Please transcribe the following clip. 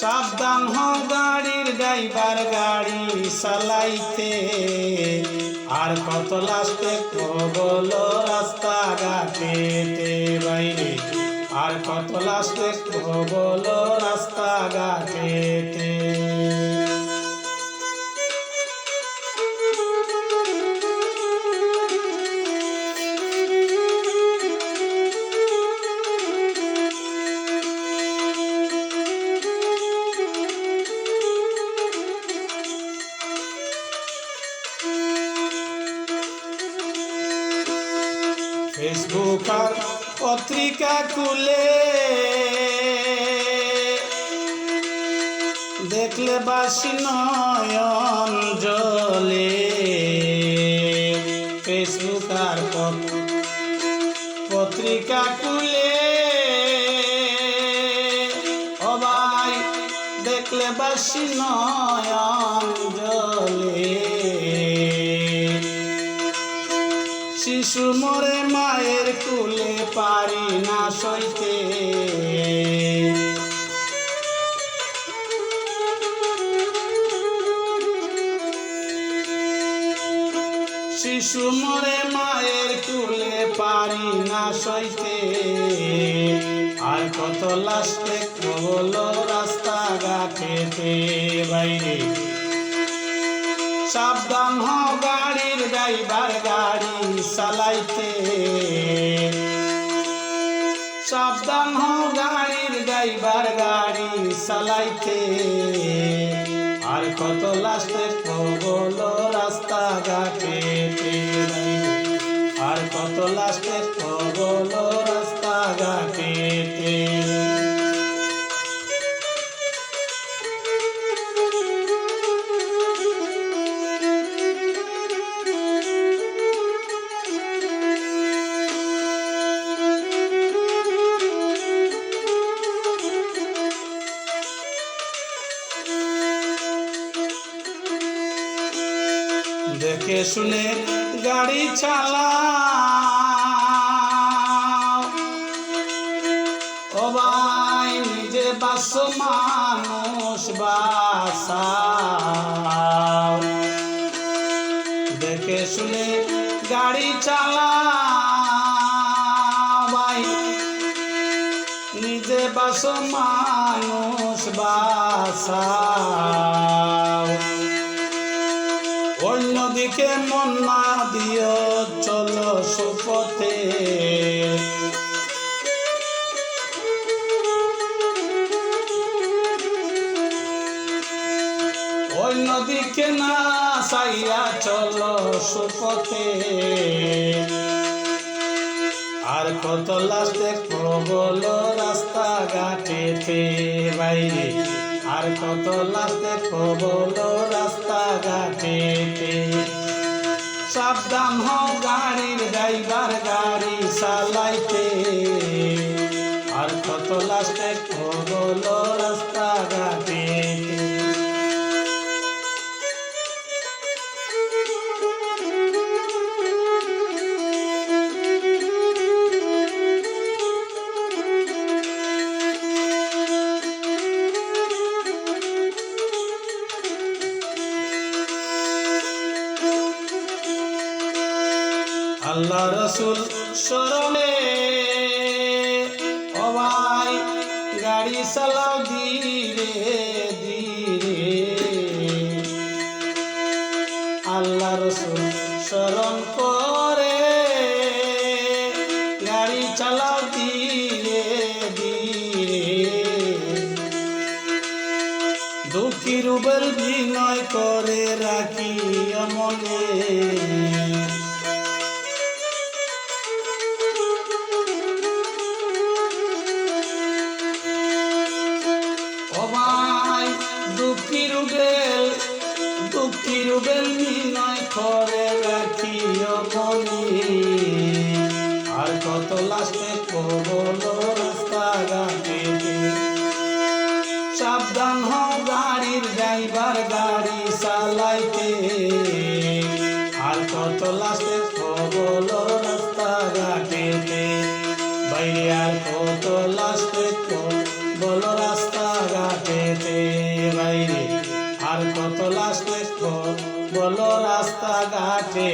সাবধান হ গাড়ির ড্রাইভার গাড়ি চালাইতে। আর কত লাস্টে কবল রাস্তা ঘাটেতে বাইরে। আর কত লাস্টে কবল রাস্তা ঘাটেতে ফেসবুক আর পত্রিকা খুলে। দেখলে বাসি নয়ন জলে ফেসবুক আর পত- পত্রিকা খুলে। ভাই, দেখলে বাসি নয়ন জলে শিশু মরে না সইতে আর কত লাস্টে বলো রাস্তা ঘাটেতে বাইরে। সাবধান হও গাড়ির ড্রাইভার, গাড়ি চালাইতে। সাবধান হও গাড়ির ড্রাইভার, গাড়ি চালাইতে। আর কত লাস্টে রাস্তা ঘাটেতে আর কত লাস্টে দেখে শুনে গাড়ি চালা ও ভাই, নিজে বাস মানুষ বাসাও। দেখে শুনে গাড়ি চালা ভাই। নিজে বাস মানুষ বাসাও। অন্যদিকে মন না দিও, চলো সুপথে। অন্যদিকে না সাইয়া চলো সুপথে। আর কত লাস্টে বলো রাস্তা ঘাটেতে বাইরে। আর কত লাস্টে বলো রাস্তা ঘাটেতে সাবধান হও গাড়ির ড্রাইভার গাড়ি চালাইতে। আর কত লাস্টে বলো আল্লাহ রসুল সরলে ও ভাই গাড়ি চালাও ধীরে ধীরে। আল্লাহ রসুল স্মরণ করে গাড়ি চালাও ধীরে ধীরে। দুঃখী রুবেল বিনয় করে রাখি মনে দুঃখী রুবেল বিনয় করে রাখি মনে আর কত লাস্টে বলো রাস্তা ঘাটে। সাবধান হও গাড়ির ড্রাইভার গাড়ি চালাইতে। আর কত লাস্টে বলো রাস্তা ঘাটেতে। বাইরে আর কত লাস্টে বলো রাস্তা বলো রাস্তাঘাটেতে